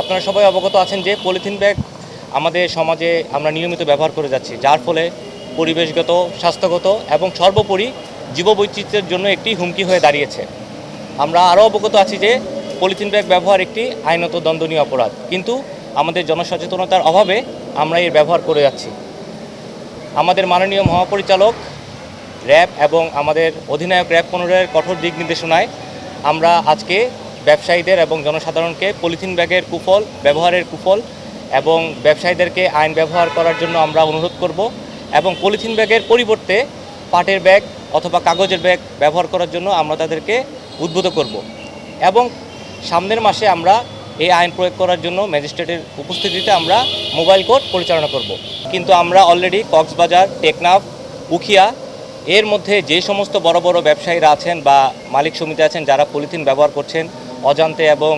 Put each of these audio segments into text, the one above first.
আপনারা সবাই অবগত আছেন যে পলিথিন ব্যাগ আমাদের সমাজে আমরা নিয়মিত ব্যবহার করে যাচ্ছি, যার ফলে পরিবেশগত, স্বাস্থ্যগত এবং সর্বোপরি জীববৈচিত্র্যের জন্য একটি হুমকি হয়ে দাঁড়িয়েছে। আমরা আরও অবগত আছি যে পলিথিন ব্যাগ ব্যবহার একটি আইনত দণ্ডনীয় অপরাধ। কিন্তু আমাদের জনসচেতনতার অভাবে আমরা এর ব্যবহার করে যাচ্ছি। আমাদের মাননীয় মহাপরিচালক, র্যাব এবং আমাদের অধিনায়ক র্যাব পনেরোর কঠোর দিক নির্দেশনায় আমরা আজকে ব্যবসায়ীদের এবং জনসাধারণকে পলিথিন ব্যাগের কুফল, ব্যবহারের কুফল এবং ব্যবসায়ীদেরকে আইন ব্যবহার করার জন্য আমরা অনুরোধ করব এবং পলিথিন ব্যাগের পরিবর্তে পাটের ব্যাগ অথবা কাগজের ব্যাগ ব্যবহার করার জন্য আমরা তাদেরকে উদ্বুদ্ধ করব। এবং সামনের মাসে আমরা এই আইন প্রয়োগ করার জন্য ম্যাজিস্ট্রেটের উপস্থিতিতে আমরা মোবাইল কোর্ট পরিচালনা করব। কিন্তু আমরা অলরেডি কক্সবাজার, টেকনাফ, উখিয়া এর মধ্যে যে সমস্ত বড় বড় ব্যবসায়ীরা আছেন বা মালিক সমিতি আছেন যারা পলিথিন ব্যবহার করছেন, অজান্তে এবং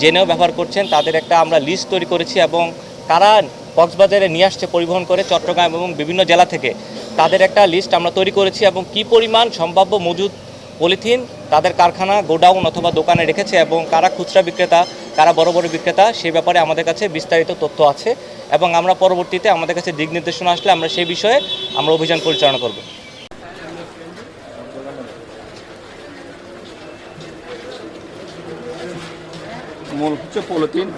জেনেও ব্যবহার করছেন, তাদের একটা আমরা লিস্ট তৈরি করেছি এবং কারা কক্সবাজারে নিয়ে আসছে পরিবহন করে চট্টগ্রাম এবং বিভিন্ন জেলা থেকে। তাদের একটা লিস্ট আমরা তৈরি করেছি এবং কি পরিমাণ সম্ভাব্য মজুদ পলিথিন তাদের কারখানা গোডাউন অথবা দোকানে রেখেছে এবং কারা খুচরা বিক্রেতা কারা বড় বড় বিক্রেতা সেই ব্যাপারে আমাদের কাছে বিস্তারিত তথ্য আছে এবং আমরা পরবর্তীতে আমাদের কাছে দিক নির্দেশনা আসলে আমরা সেই বিষয়ে আমরা অভিযান পরিচালনা করব। মূল হচ্ছে পলিথিন।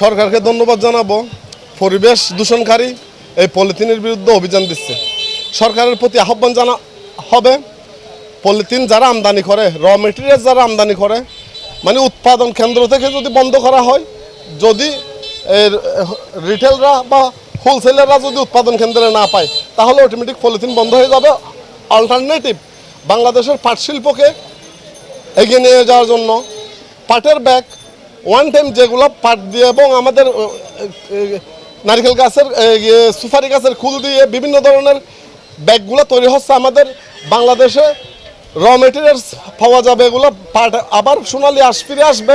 সরকারকে ধন্যবাদ জানাব। পরিবেশ দূষণকারী এই পলিথিনের বিরুদ্ধে অভিযান দিচ্ছে। সরকারের প্রতি আহ্বান জানা হবে। পলিথিন যারা আমদানি করে, র মেটেরিয়াল যারা আমদানি করে মানে উৎপাদন কেন্দ্র থেকে যদি বন্ধ করা হয়, যদি রিটেলরা বা হোলসেলাররা যদি উৎপাদন কেন্দ্রে না পায়, তাহলে অটোমেটিক পলিথিন বন্ধ হয়ে যাবে। অল্টারনেটিভ বাংলাদেশের পাট শিল্পকে এগিয়ে নিয়ে যাওয়ার জন্য পাটের ব্যাগ ওয়ান টাইম যেগুলো পাট দিয়ে এবং আমাদের নারিকেল গাছের সুপারি গাছের খুল দিয়ে বিভিন্ন ধরনের ব্যাগগুলো তৈরি হচ্ছে আমাদের বাংলাদেশে র মেটেরিয়ালস পাওয়া যাবে এগুলো, পাট আবার সোনালি আস ফিরে আসবে